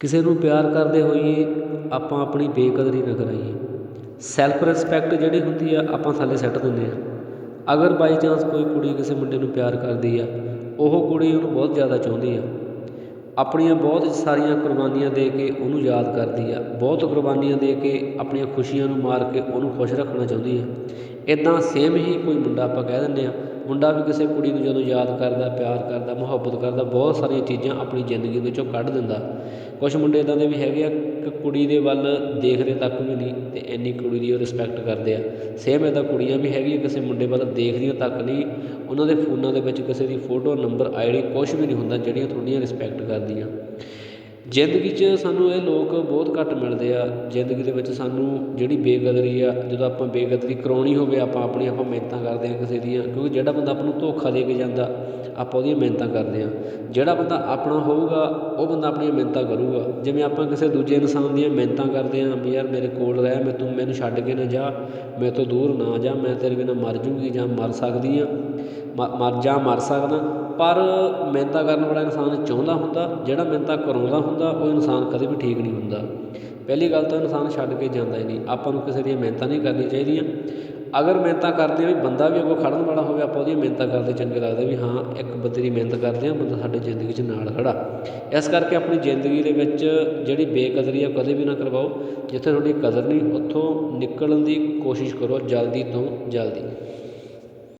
ਕਿਸੇ ਨੂੰ ਪਿਆਰ ਕਰਦੇ ਹੋਈਏ ਆਪਾਂ ਆਪਣੀ ਬੇਕਦਰੀ ਨਾ ਕਰਾਈਏ। ਸੈਲਫ ਰਿਸਪੈਕਟ ਜਿਹੜੀ ਹੁੰਦੀ ਆ, ਆਪਾਂ ਥੱਲੇ ਸੱਟ ਦਿੰਦੇ ਹਾਂ ਅਗਰ ਬਾਈ ਚਾਂਸ ਕੋਈ ਕੁੜੀ ਕਿਸੇ ਮੁੰਡੇ ਨੂੰ ਪਿਆਰ ਕਰਦੀ ਆ, ਉਹ ਕੁੜੀ ਉਹਨੂੰ ਬਹੁਤ ਜ਼ਿਆਦਾ ਚਾਹੁੰਦੀ ਆ। ਆਪਣੀਆਂ ਬਹੁਤ ਸਾਰੀਆਂ ਕੁਰਬਾਨੀਆਂ ਦੇ ਕੇ ਉਹਨੂੰ ਯਾਦ ਕਰਦੀ ਆ। ਬਹੁਤ ਕੁਰਬਾਨੀਆਂ ਦੇ ਕੇ ਆਪਣੀਆਂ ਖੁਸ਼ੀਆਂ ਨੂੰ ਮਾਰ ਕੇ ਉਹਨੂੰ ਖੁਸ਼ ਰੱਖਣਾ ਚਾਹੁੰਦੀ ਆ। ਇੱਦਾਂ ਸੇਮ ਹੀ ਕੋਈ ਮੁੰਡਾ ਆਪਾਂ ਕਹਿ ਦਿੰਦੇ ਹਾਂ ਮੁੰਡਾ ਵੀ ਕਿਸੇ ਕੁੜੀ ਨੂੰ ਜਦੋਂ ਯਾਦ ਕਰਦਾ, ਪਿਆਰ ਕਰਦਾ, ਮੁਹੱਬਤ ਕਰਦਾ, ਬਹੁਤ ਸਾਰੀਆਂ ਚੀਜ਼ਾਂ ਆਪਣੀ ਜ਼ਿੰਦਗੀ ਵਿੱਚੋਂ ਕੱਢ ਦਿੰਦਾ। ਕੁਛ ਮੁੰਡੇ ਇੱਦਾਂ ਦੇ ਵੀ ਹੈਗੇ ਆ ਕਿ ਕੁੜੀ ਦੇ ਵੱਲ ਦੇਖਦੇ ਤੱਕ ਵੀ ਨਹੀਂ ਅਤੇ ਇੰਨੀ ਕੁੜੀ ਦੀ ਉਹ ਰਿਸਪੈਕਟ ਕਰਦੇ ਆ। ਸੇਮ ਇੱਦਾਂ ਕੁੜੀਆਂ ਵੀ ਹੈਗੀਆਂ, ਕਿਸੇ ਮੁੰਡੇ ਵੱਲ ਦੇਖਦੀਆਂ ਤੱਕ ਨਹੀਂ। ਉਹਨਾਂ ਦੇ ਫੋਨਾਂ ਦੇ ਵਿੱਚ ਕਿਸੇ ਦੀ ਫੋਟੋ ਨੰਬਰ ਆਈ ਡੀ ਕੁਛ ਵੀ ਨਹੀਂ ਹੁੰਦਾ ਜਿਹੜੀਆਂ ਤੁਹਾਡੀਆਂ ਰਿਸਪੈਕਟ ਕਰਦੀਆਂ। ਜ਼ਿੰਦਗੀ 'ਚ ਸਾਨੂੰ ਇਹ ਲੋਕ ਬਹੁਤ ਘੱਟ ਮਿਲਦੇ ਆ। ਜ਼ਿੰਦਗੀ ਦੇ ਵਿੱਚ ਸਾਨੂੰ ਜਿਹੜੀ ਬੇਕਦਰੀ ਆ, ਜਦੋਂ ਆਪਾਂ ਬੇਕਦਰੀ ਕਰਵਾਉਣੀ ਹੋਵੇ, ਆਪਾਂ ਆਪਣੀ, ਆਪਾਂ ਮਿਹਨਤਾਂ ਕਰਦੇ ਹਾਂ ਕਿਸੇ ਦੀਆਂ, ਕਿਉਂਕਿ ਜਿਹੜਾ ਬੰਦਾ ਆਪਾਂ ਨੂੰ ਧੋਖਾ ਦੇ ਕੇ ਜਾਂਦਾ, ਆਪਾਂ ਉਹਦੀਆਂ ਮਿਹਨਤਾਂ ਕਰਦੇ ਹਾਂ ਜਿਹੜਾ ਬੰਦਾ ਆਪਣਾ ਹੋਊਗਾ, ਉਹ ਬੰਦਾ ਆਪਣੀਆਂ ਮਿਹਨਤਾਂ ਕਰੂਗਾ। ਜਿਵੇਂ ਆਪਾਂ ਕਿਸੇ ਦੂਜੇ ਇਨਸਾਨ ਦੀਆਂ ਮਿਹਨਤਾਂ ਕਰਦੇ ਹਾਂ ਵੀ ਯਾਰ ਮੇਰੇ ਕੋਲ ਰਹਿ, ਮੈਂ ਤੂੰ ਮੈਨੂੰ ਛੱਡ ਕੇ ਨਾ ਜਾ ਮੇਰੇ ਤੋਂ ਦੂਰ ਨਾ ਜਾ, ਮੈਂ ਤੇਰੇ ਬਿਨਾਂ ਮਰ ਜੂਗੀ ਜਾਂ ਮਰ ਸਕਦੀ ਆ। ਮਰ ਜਾਂ ਮਰ ਸਕਦਾ। ਪਰ ਮਿਹਨਤਾਂ ਕਰਨ ਵਾਲਾ ਇਨਸਾਨ ਚਾਹੁੰਦਾ ਹੁੰਦਾ, ਜਿਹੜਾ ਮਿਹਨਤਾਂ ਕਰਾਉਂਦਾ ਹੁੰਦਾ, ਉਹ ਇਨਸਾਨ ਕਦੇ ਵੀ ਠੀਕ ਨਹੀਂ ਹੁੰਦਾ। ਪਹਿਲੀ ਗੱਲ ਤਾਂ ਇਨਸਾਨ ਛੱਡ ਕੇ ਜਾਂਦਾ ਹੀ ਨਹੀਂ। ਆਪਾਂ ਨੂੰ ਕਿਸੇ ਦੀਆਂ ਮਿਹਨਤਾਂ ਨਹੀਂ ਕਰਨੀਆਂ ਚਾਹੀਦੀਆਂ। ਅਗਰ ਮਿਹਨਤਾਂ ਕਰਦੇ ਆ ਵੀ ਬੰਦਾ ਵੀ ਅੱਗੋਂ ਖੜ੍ਹਨ ਵਾਲਾ ਹੋਵੇ, ਆਪਾਂ ਉਹਦੀਆਂ ਮਿਹਨਤਾਂ ਕਰਦੇ ਚੰਗੇ ਲੱਗਦਾ ਵੀ ਹਾਂ, ਇੱਕ ਬੰਦੇ ਦੀ ਮਿਹਨਤ ਕਰਦੇ ਆ ਬੰਦਾ ਸਾਡੀ ਜ਼ਿੰਦਗੀ 'ਚ ਨਾਲ ਖੜ੍ਹਾ ਇਸ ਕਰਕੇ ਆਪਣੀ ਜ਼ਿੰਦਗੀ ਦੇ ਵਿੱਚ ਜਿਹੜੀ ਬੇਕਦਰੀ ਆ ਕਦੇ ਵੀ ਨਾ ਕਰਵਾਓ। ਜਿੱਥੇ ਤੁਹਾਡੀ ਕਦਰ ਨਹੀਂ, ਉੱਥੋਂ ਨਿਕਲਣ ਦੀ ਕੋਸ਼ਿਸ਼ ਕਰੋ, ਜਲਦੀ ਤੋਂ ਜਲਦੀ।